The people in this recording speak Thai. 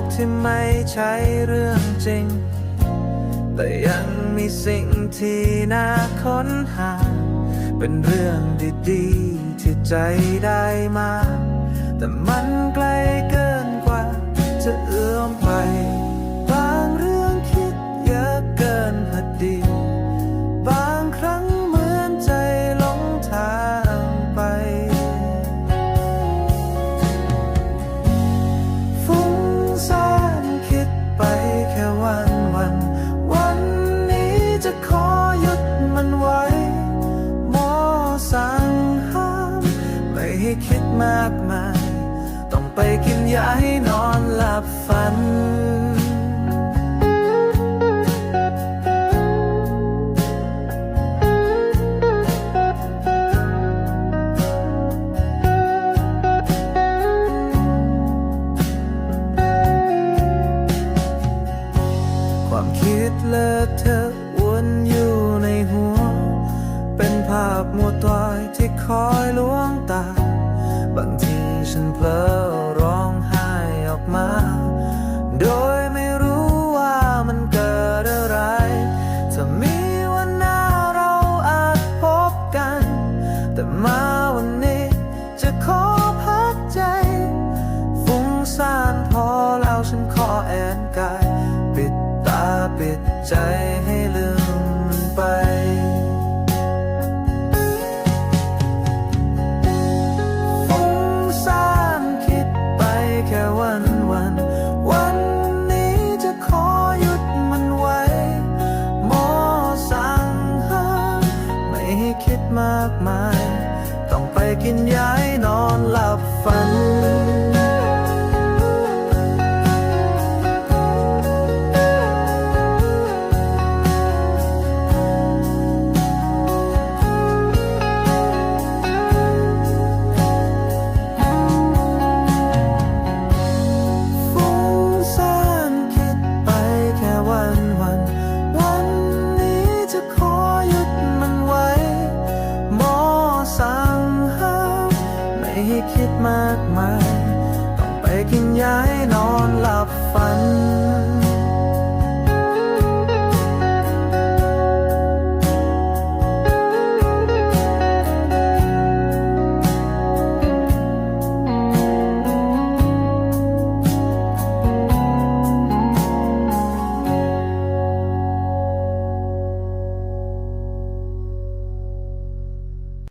กที่ไม่ใช่เรื่องจริง แต่ยังมีสิ่งที่น่าค้นหา เป็นเรื่องดีๆ ที่ใจได้มา แต่มันไกลเกินกว่าจะเอื้อ ไปกินยาให้นอนหลับฝัน ความคิดเลอะเธอะวนอยู่ในหัว เป็นภาพมัวตอยที่คอยลวงตา บางทีฉันเพลอ มาวันนี้จะขอพักใจ ฟุ้งซ่านพอแล้วฉันขอแอนกาย ปิดตาปิดใจให้ ต้อ คิดมากมาย ต้องไปกินยาให้นอนหลับฝัน